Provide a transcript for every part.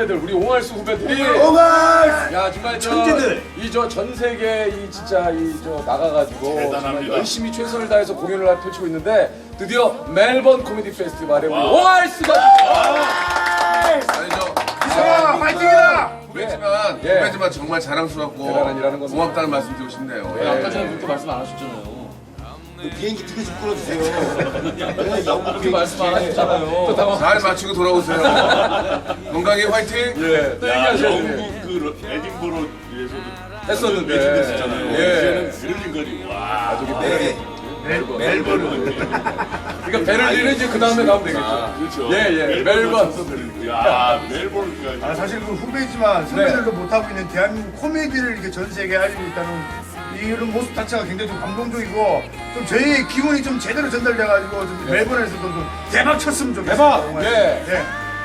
후배들, 우리 옹알수 후배들이 오갈 야 정말 천재들. 저이 저 전 세계 이 진짜 이 저 나가가지고 대단합니다. 열심히 최선을 다해서 공연을 하- 펼치고 있는데 드디어 멜번 코미디 페스티벌에 우리 옹알수가 아니죠. 아, 파이팅이다 후배지만 예. 후배지만 정말 자랑스럽고 대단한 일하는 겁니다. 고맙다는 말씀 드리고 싶네요. 예. 아까 전에 그렇게 말씀 안 하셨잖아요. 비행기 티켓 좀 끊어주세요 그렇게 말씀 안 하셨잖아요. 또 당황. 잘 마치고 돌아오세요. 건강히 화이팅. 예, 또 야, 얘기하셔야 영국. 그 에딘버러에서도 했었는데. 매진됐었잖아요. 예. 이제는 베를린까지 와. 저기 네. 멜버른 그러니까 베를린은 이제 그 다음에 가면 되겠죠. 아, 그렇죠. 예, 예. 멜번. 베를린. 야, 멜버른까지. 아, 사실 그 후배지만 선배들도 못하고 있는 대한민국 코미디를 이렇게 전 세계에 알리고 있다는 이런 모습 자체가 굉장히 좀 감동적이고 좀 저희 기분이 좀 제대로 전달돼가지고 좀 멜번에서도 좀 대박 쳤으면 좋겠어요. 대박! 정말. 예. 예.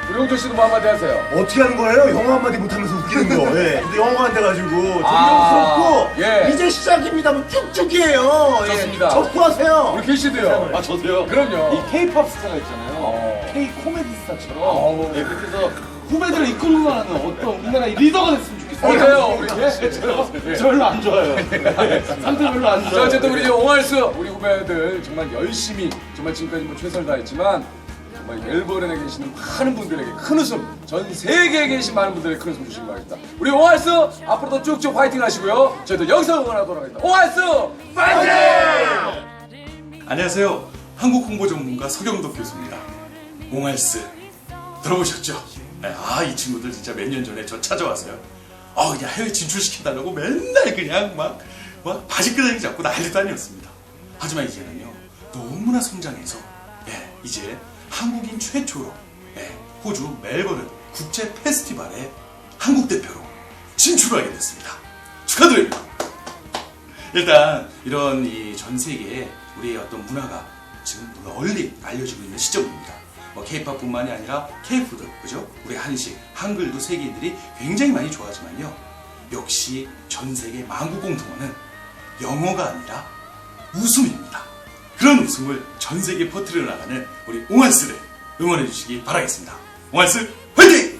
우리 홍조 씨도 뭐 한마디 하세요. 어떻게 하는 거예요? 영어 한마디 못하면서 웃기는 거. 예. 근데 영어가 안 돼가지고 좀 아, 예. 이제 시작입니다. 뭐 쭉쭉이에요. 예. 좋습니다. 접수하세요. 우리 키 씨도요. 아, 저도요. 그럼요. 이 K-팝 스타가 있잖아요. 어. K 코미디 스타처럼. 어. 예, 그렇게 해서 후배들을 이끌고 가는 어떤 우리나라의 리더가 좋겠 어때요, 우리? 예, 저, 저 별로 안 좋아요. 상태 별로 안 자, 좋아요. 어쨌든 우리 옹알스 우리 후배들 정말 열심히 정말 지금까지 뭐 최선을 다했지만 정말 멜버른에 계시는 많은 분들에게 큰 웃음 전 세계에 계신 많은 분들에게 큰 웃음 주시기 바랍니다. 우리 옹알스 앞으로도 쭉쭉 화이팅 하시고요. 저희도 여기서 응원하도록 하겠습니다. 옹알스 파이팅! 안녕하세요. 한국 홍보 전문가 서경덕 교수입니다. 옹알스 들어보셨죠? 아, 이 친구들 진짜 몇 년 전에 저 찾아왔어요. 아, 그냥 해외 진출시킨다고 맨날 그냥 막, 막 바지끄덩이 잡고 난리도 아니었습니다. 하지만 이제는요, 너무나 성장해서, 예, 이제 한국인 최초로, 예, 호주 멜버른 국제 페스티벌에 한국 대표로 진출하게 됐습니다. 축하드립니다. 일단 이런 이 전 세계에 우리의 어떤 문화가 지금 널리 알려지고 있는 시점입니다. 뭐 K-팝뿐만이 아니라 K-푸드, 그죠? 우리 한식, 한글도 세계인들이 굉장히 많이 좋아하지만요. 역시 전 세계 만국 공통어는 영어가 아니라 웃음입니다. 그런 웃음을 전 세계에 퍼뜨려 나가는 우리 옹알스를 응원해 주시기 바라겠습니다. 옹알스 화이팅!